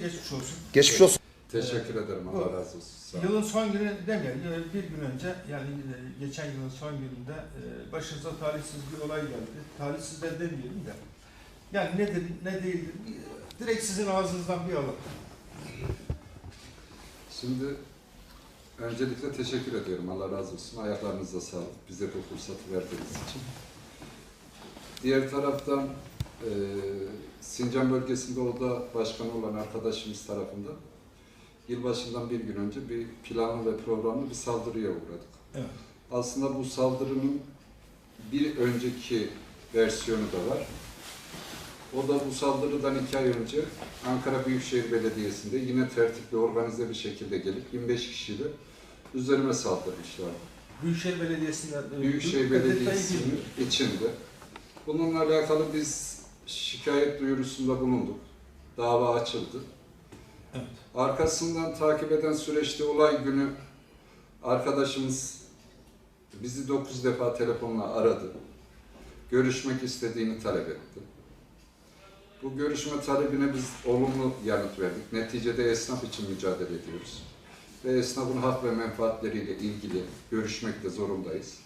Geçmiş olsun. Geçmiş olsun. Teşekkür ederim. Allah razı olsun. Sağ olun. Yılın son günü demeyelim, bir gün önce yani e, geçen yılın son gününde e, başınıza talihsiz bir olay geldi. Talihsiz de demeyelim de. Yani nedir, ne değildir? Direkt sizin ağzınızdan bir alalım. Şimdi öncelikle teşekkür ediyorum. Allah razı olsun. Ayaklarınıza sağlık. Bize bu fırsatı verdiğiniz için. Diğer taraftan e, Sincan bölgesinde oda başkanı olan arkadaşımız tarafından yılbaşından bir gün önce bir planlı ve programlı bir saldırıya uğradık. Evet. Aslında bu saldırının bir önceki versiyonu da var. O da bu saldırıdan iki ay önce Ankara Büyükşehir Belediyesi'nde yine tertipli organize bir şekilde gelip 25 kişiyle üzerime saldırmışlar. Büyükşehir Belediyesi'nden Büyükşehir Belediyesi'nin içinde. Bununla alakalı biz şikayet duyurusunda bulunduk. Dava açıldı. Evet. Arkasından takip eden süreçte olay günü arkadaşımız bizi 9 defa telefonla aradı. Görüşmek istediğini talep etti. Bu görüşme talebine biz olumlu yanıt verdik. Neticede esnaf için mücadele ediyoruz. Ve esnafın hak ve menfaatleriyle ilgili görüşmekte zorundayız.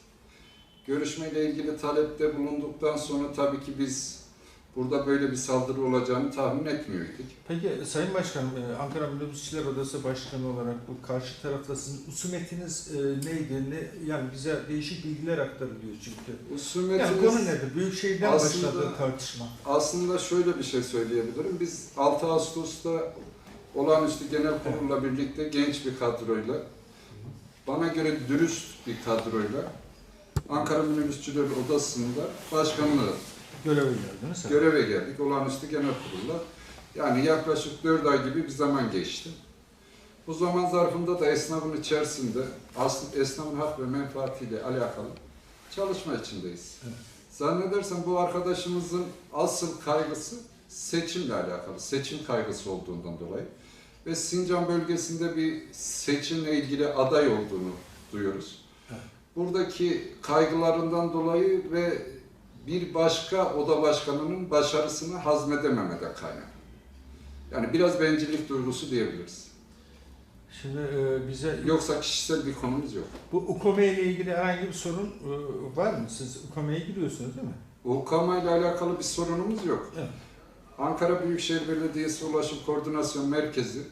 Görüşmeyle ilgili talepte bulunduktan sonra tabii ki biz burada böyle bir saldırı olacağını tahmin etmiyorduk. Peki Sayın Başkanım, e, Ankara Minibüsçüler Odası Başkanı olarak bu karşı tarafta sizin husumetiniz e, neydi? Ne, yani bize değişik bilgiler aktarılıyor çünkü. Husumetimiz... Yani konu nedir? Büyükşehir'den Aslında- başladı tartışma. Aslında şöyle bir şey söyleyebilirim. Biz 6 Ağustos'ta olağanüstü genel kurulla birlikte genç bir kadroyla, bana göre dürüst bir kadroyla Ankara Minibüsçüler Odası'nda başkanlığı Göreve geldiniz. göreve geldik. Olağanüstü genel kurulla. Yani yaklaşık 4 ay gibi bir zaman geçti. Bu zaman zarfında da esnafın içerisinde aslında esnafın hak ve menfaatiyle alakalı çalışma içindeyiz. Evet. Zannedersem bu arkadaşımızın asıl kaygısı seçimle alakalı, seçim kaygısı olduğundan dolayı ve Sincan bölgesinde bir seçimle ilgili aday olduğunu duyuyoruz. Evet. Buradaki kaygılarından dolayı ve bir başka oda başkanının başarısını hazmedememede kaynak. Yani biraz bencillik duygusu diyebiliriz. Şimdi e, bize Yoksa kişisel bir konumuz yok. bu UKOME ile ilgili herhangi bir sorun e, var mı? Siz UKOME'ye giriyorsunuz değil mi? UKMA ile alakalı bir sorunumuz yok. Evet. Ankara Büyükşehir Belediyesi Ulaşım Koordinasyon Merkezi,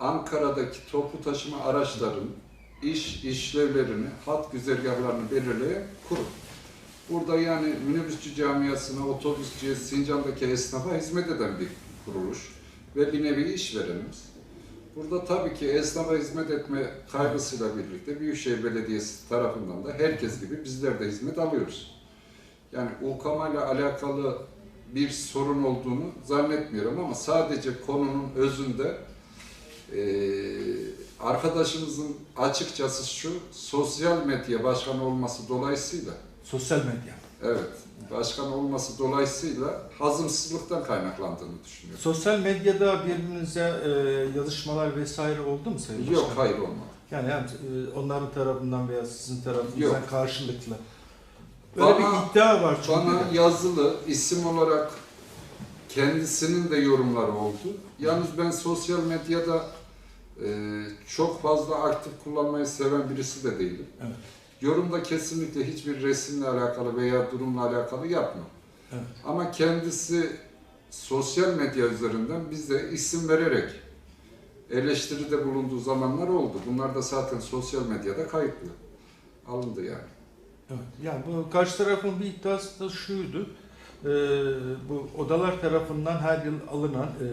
Ankara'daki toplu taşıma araçlarının iş işlevlerini, hat güzergahlarını belirleyen kurum. Burada yani minibüsçü camiasına, otobüsçüye, Sincan'daki esnafa hizmet eden bir kuruluş ve bir nevi işverenimiz. Burada tabii ki esnafa hizmet etme kaygısıyla birlikte Büyükşehir Belediyesi tarafından da herkes gibi bizler de hizmet alıyoruz. Yani UKMA ile alakalı bir sorun olduğunu zannetmiyorum ama sadece konunun özünde eee arkadaşımızın açıkçası şu sosyal medya başkanı olması dolayısıyla Sosyal medya. evet başkan olması dolayısıyla hazımsızlıktan kaynaklandığını düşünüyorum. Sosyal medyada birbirinize e, yazışmalar vesaire oldu mu Sayın Yok Başkanım? hayır olmadı. Yani hem, e, onların tarafından veya sizin tarafınızdan Yok. karşılıklı. Böyle Bana- bir iddia var çünkü. Bana yazılı isim olarak kendisinin de yorumları oldu. Yalnız ben sosyal medyada e, çok fazla aktif kullanmayı seven birisi de değilim. Evet. Yorumda kesinlikle hiçbir resimle alakalı veya durumla alakalı yapmam. Evet. Ama kendisi sosyal medya üzerinden bize isim vererek eleştiride bulunduğu zamanlar oldu. Bunlar da zaten sosyal medyada kayıtlı. Alındı yani. Evet. Yani bu karşı tarafın bir iddiası da şuydu. E, bu odalar tarafından her yıl alınan e,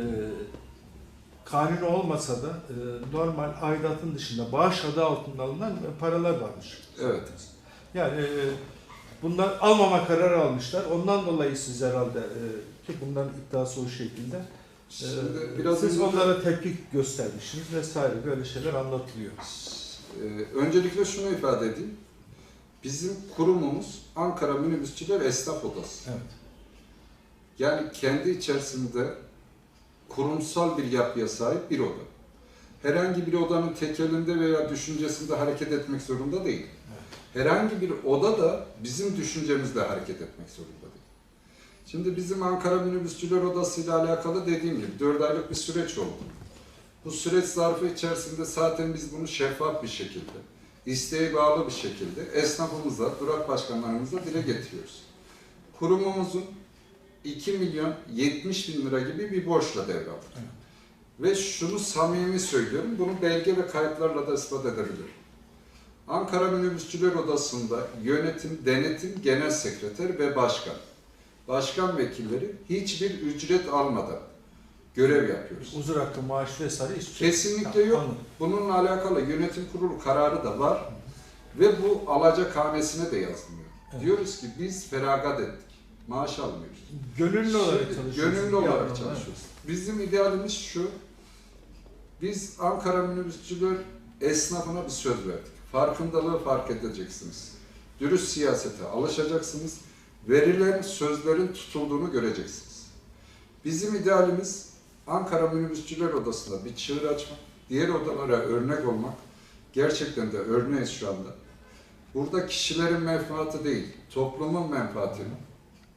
kanun olmasa da e, normal aidatın dışında bağış adı altında alınan paralar varmış. Evet. Yani e, bunlar almama kararı almışlar. Ondan dolayı siz herhalde e, ki bunların iddiası o şekilde. e, Şimdi biraz siz önce- onlara tepki göstermişsiniz vesaire böyle şeyler anlatılıyor. Ee, öncelikle şunu ifade edeyim. Bizim kurumumuz Ankara Minibüsçüler Esnaf Odası. Evet. Yani kendi içerisinde kurumsal bir yapıya sahip bir oda. Herhangi bir odanın tekelinde veya düşüncesinde hareket etmek zorunda değil. Herhangi bir oda da bizim düşüncemizle hareket etmek zorunda değil. Şimdi bizim Ankara Minibüsçüler Odası ile alakalı dediğim gibi 4 aylık bir süreç oldu. Bu süreç zarfı içerisinde zaten biz bunu şeffaf bir şekilde, isteğe bağlı bir şekilde esnafımıza, durak başkanlarımıza dile getiriyoruz. Kurumumuzun 2 milyon 70 bin lira gibi bir borçla devraldık. Evet. Ve şunu samimi söylüyorum, bunu belge ve kayıtlarla da ispat edebilirim. Ankara Minibüsçüler Odası'nda yönetim, denetim, genel sekreter ve başkan, başkan vekilleri hiçbir ücret almadan görev yapıyoruz. Huzur hakkı, maaş vesaire hiçbir şey Kesinlikle yok. Anladım. Bununla alakalı yönetim kurulu kararı da var ve bu alacakhanesine de yazılmıyor. Evet. Diyoruz ki biz feragat ettik, maaş almıyoruz. Gönüllü olarak Şimdi çalışıyorsunuz. Gönüllü olarak çalışıyoruz. Bizim idealimiz şu, biz Ankara minibüsçüler esnafına bir söz verdik. Farkındalığı fark edeceksiniz. Dürüst siyasete alışacaksınız. Verilen sözlerin tutulduğunu göreceksiniz. Bizim idealimiz Ankara Minibüsçüler Odası'nda bir çığır açmak, diğer odalara örnek olmak. Gerçekten de örneğiz şu anda. Burada kişilerin menfaati değil, toplumun menfaatini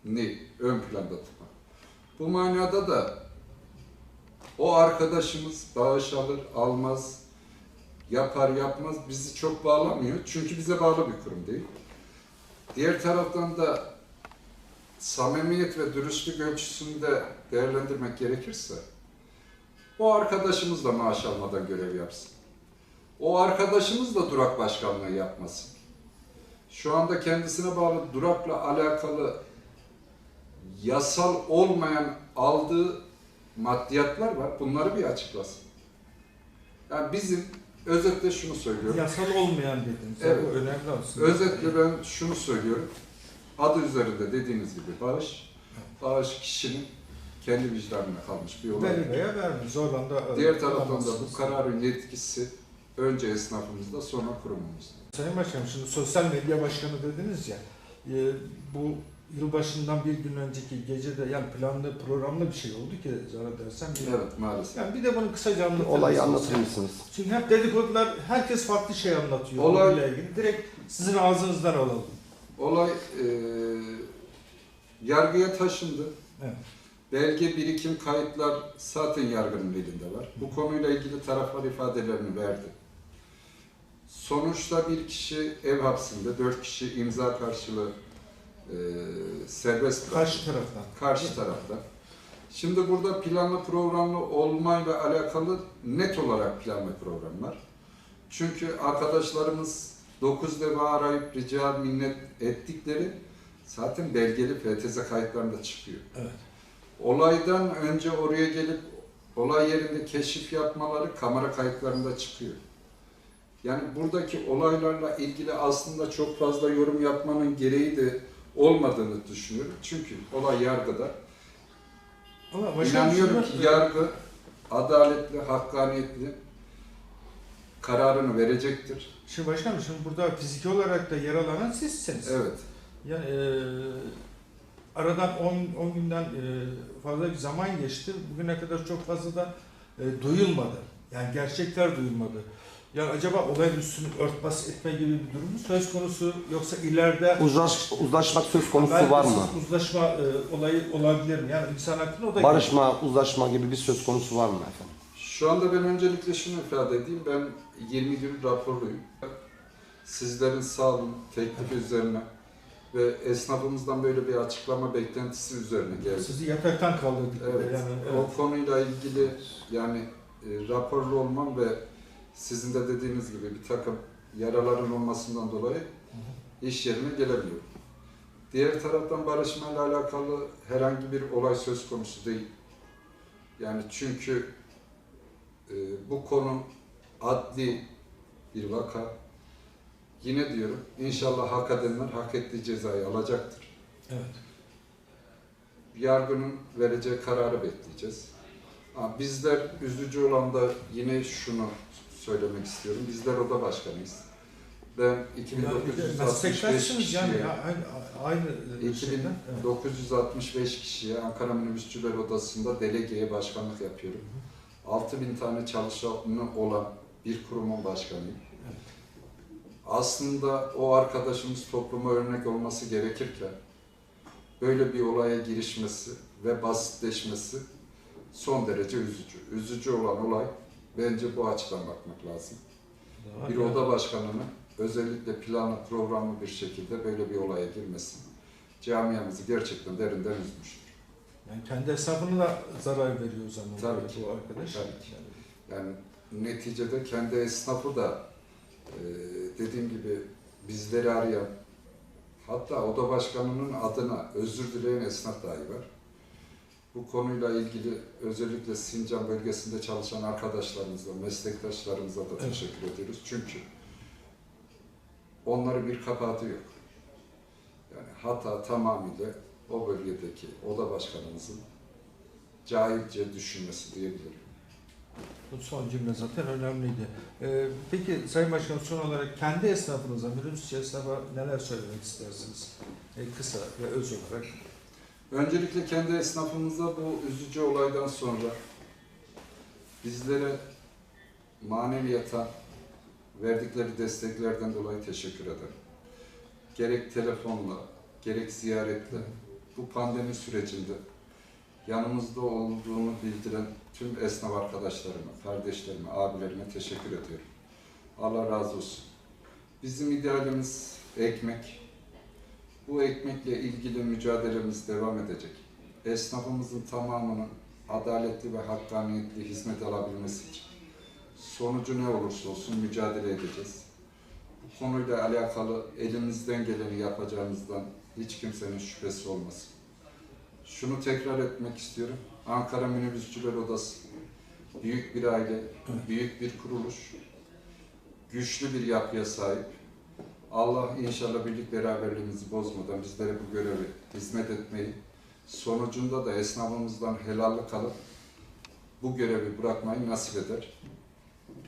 ni ön planda tutmak. Bu manada da o arkadaşımız bağış alır, almaz, yapar, yapmaz bizi çok bağlamıyor. Çünkü bize bağlı bir kurum değil. Diğer taraftan da samimiyet ve dürüstlük ölçüsünde değerlendirmek gerekirse o arkadaşımız da maaş almadan görev yapsın. O arkadaşımız da durak başkanlığı yapmasın. Şu anda kendisine bağlı durakla alakalı yasal olmayan aldığı maddiyatlar var. Bunları bir açıklasın. Yani bizim özetle şunu söylüyorum. Yasal olmayan dediniz. Evet. Bu önemli aslında. Özetle ben şunu söylüyorum. Adı üzerinde dediğiniz gibi bağış. Bağış kişinin kendi vicdanına kalmış bir olay. Verir veya vermez. Oradan da Diğer taraftan da bu kararın yetkisi önce esnafımızda sonra kurumumuzda. Sayın Başkanım şimdi sosyal medya başkanı dediniz ya. e, bu yılbaşından bir gün önceki gecede yani planlı programlı bir şey oldu ki zannedersem. Bir- Evet maalesef. Yani bir de bunu kısaca anlatır Olayı mısınız? anlatır mısınız? Şimdi hep dedikodular, herkes farklı şey anlatıyor Olay- konuyla ilgili. Direkt sizin ağzınızdan alalım. Olay eee yargıya taşındı. Evet. Belge birikim kayıtlar zaten yargının elinde var. Bu konuyla ilgili taraflar ifadelerini verdi. Sonuçta bir kişi ev hapsinde, dört kişi imza karşılığı eee serbest. Karşı taraftan. karşı tarafta. Şimdi burada planlı programlı olmayla alakalı net olarak planlı program var. Çünkü arkadaşlarımız 9 defa arayıp rica minnet ettikleri zaten belgeli FTZ kayıtlarında çıkıyor. Evet. Olaydan önce oraya gelip olay yerinde keşif yapmaları kamera kayıtlarında çıkıyor. Yani buradaki olaylarla ilgili aslında çok fazla yorum yapmanın gereği de olmadığını düşünüyorum. Çünkü olay yargıda. Ama başkanım İnanıyorum ki yargı adaletli, hakkaniyetli kararını verecektir. Şimdi başkanım şimdi burada fiziki olarak da yaralanan sizsiniz. Evet. Yani e, aradan 10 10 günden e, fazla bir zaman geçti. Bugüne kadar çok fazla da e, duyulmadı. Yani gerçekler duyulmadı. Yani acaba olayın üstünü örtbas etme gibi bir durum mu söz konusu yoksa ileride Uzlaş, uzlaşmak söz konusu belki var mı? Uzlaşma e, olayı olabilir mi? Yani insan hakkında o da Barışma, uzlaşma gibi bir söz konusu var mı efendim? Şu anda ben öncelikle şunu ifade edeyim. Ben 20 gün raporluyum. Sizlerin sağ olun teklifi üzerine ve esnafımızdan böyle bir açıklama beklentisi üzerine geldi. sizi yataktan kaldırdık. Evet, Yani, o konuyla ilgili yani e, raporlu olmam ve sizin de dediğiniz gibi bir takım yaraların olmasından dolayı iş yerine gelemiyorum. Diğer taraftan barışmayla alakalı herhangi bir olay söz konusu değil. Yani çünkü e, bu konu adli bir vaka. Yine diyorum inşallah hak edenler hak ettiği cezayı alacaktır Evet. yargının vereceği kararı bekleyeceğiz. Ha, bizler üzücü olan da yine şunu söylemek istiyorum. Bizler oda başkanıyız. Ben Yani 2965 meslektaşsınız yani kişiye, ya, aynı, aynı şeyden. Evet. 2965 kişiye Ankara Minibüsçüler Odası'nda delegeye başkanlık yapıyorum. 6000 tane çalışanı olan bir kurumun başkanıyım. Aslında o arkadaşımız topluma örnek olması gerekirken böyle bir olaya girişmesi ve basitleşmesi son derece üzücü. Üzücü olan olay bence bu açıdan bakmak lazım. Bir oda başkanının özellikle planlı programlı bir şekilde böyle bir olaya girmesi camiamızı gerçekten derinden üzmüştür. Yani kendi hesabını da zarar veriyor o zaman Tabii ki. bu arkadaş. Tabii ki. Yani neticede kendi esnafı da e, dediğim gibi bizleri arayan hatta oda başkanının adına özür dileyen esnaf dahi var. Bu konuyla ilgili özellikle Sincan bölgesinde çalışan arkadaşlarımıza, meslektaşlarımıza da Evet. teşekkür ediyoruz. Çünkü onların bir kabahati yok. Yani hata tamamıyla o bölgedeki oda başkanımızın cahilce düşünmesi diyebilirim. Bu son cümle zaten önemliydi. Ee, peki Sayın Başkanım son olarak kendi esnafınıza, minibüsçü esnafa neler söylemek istersiniz? Ee, kısa ve öz olarak. Öncelikle kendi esnafımıza bu üzücü olaydan sonra bizlere maneviyata verdikleri desteklerden dolayı teşekkür ederim. Gerek telefonla, gerek ziyaretle bu pandemi sürecinde yanımızda olduğunu bildiren tüm esnaf arkadaşlarıma, kardeşlerime, abilerime teşekkür ediyorum. Allah razı olsun. Bizim idealimiz ekmek, bu ekmekle ilgili mücadelemiz devam edecek. Esnafımızın tamamının adaletli ve hakkaniyetli hizmet alabilmesi için sonucu ne olursa olsun mücadele edeceğiz. Bu konuyla alakalı elimizden geleni yapacağımızdan hiç kimsenin şüphesi olmasın. Şunu tekrar etmek istiyorum. Ankara Minibüsçüler Odası büyük bir aile, büyük bir kuruluş, güçlü bir yapıya sahip. Allah inşallah birlik beraberliğimizi bozmadan bizlere bu görevi hizmet etmeyi, sonucunda da esnafımızdan helallik alıp bu görevi bırakmayı nasip eder.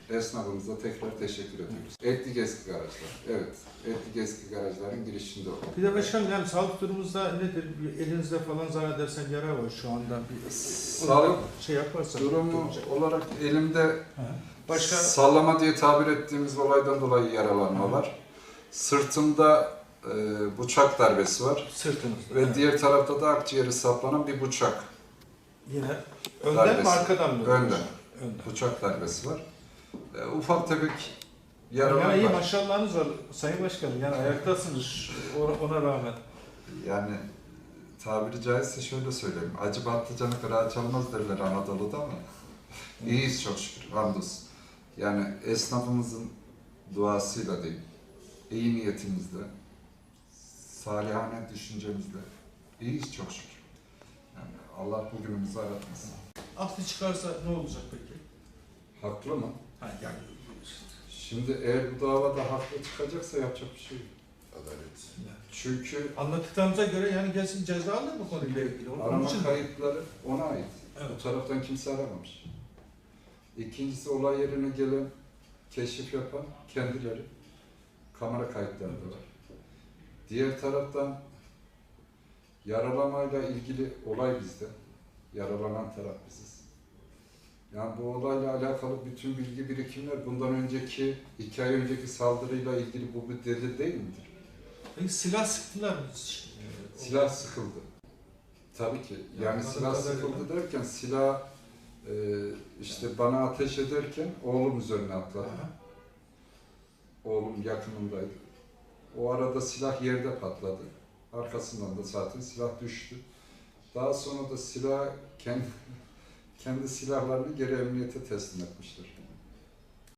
Esnafımıza tekrar teşekkür ediyoruz. Etlik eski garajlar. Evet, Etlik eski garajların girişinde o. Bir de başkanım yani sağlık durumunuzda nedir? Bir elinizde falan zannedersem yara var şu anda. Bir Sağlık şey yaparsak. durumu olarak elimde. Başka sallama diye tabir ettiğimiz olaydan dolayı yaralanma var. Sırtımda e, bıçak darbesi var. sırtınızda. Ve Evet. diğer tarafta da akciğeri saplanan bir bıçak. Yine önden Darbesi. mi arkadan mı? Önden. Önden. Bıçak darbesi var. E, ufak tefek Yani yaralar iyi var. maşallahınız var Sayın Başkanım. Yani ayaktasınız ona, rağmen. Yani tabiri caizse şöyle söyleyeyim. Acı patlıcanı kırağa çalmaz derler Anadolu'da ama iyiyiz çok şükür. Hamdolsun. Yani esnafımızın duasıyla değil, iyi niyetimizle, salihane düşüncemizle iyiyiz çok şükür. Yani Allah bugünümüzü aratmasın. Aklı çıkarsa ne olacak peki? Haklı mı? Ha, yani Şimdi eğer bu davada haklı çıkacaksa yapacak bir şey yok. yani Çünkü anlattıklarımıza göre yani gelsin cezalı bu konuyla ilgili. Onun arama için kayıtları ona ait. Evet. Bu taraftan kimse aramamış. İkincisi olay yerine gelen, keşif yapan kendileri. Kamera kayıtları da var. Diğer taraftan yaralamayla ilgili olay bizde. Yaralanan taraf biziz. Yani bu olayla alakalı bütün bilgi birikimler bundan önceki, iki ay önceki saldırıyla ilgili bu bir delil değil midir? Peki silah sıktılar mı hiç? Silah sıkıldı. Tabii ki. Yani Yani silah sıkıldı derken silah e, işte bana ateş ederken oğlum üzerine atladı. Aha. Oğlum yakınımdaydı. O arada silah yerde patladı. Arkasından da zaten silah düştü. Daha sonra da silah kendi kendi silahlarını geri emniyete teslim etmişler.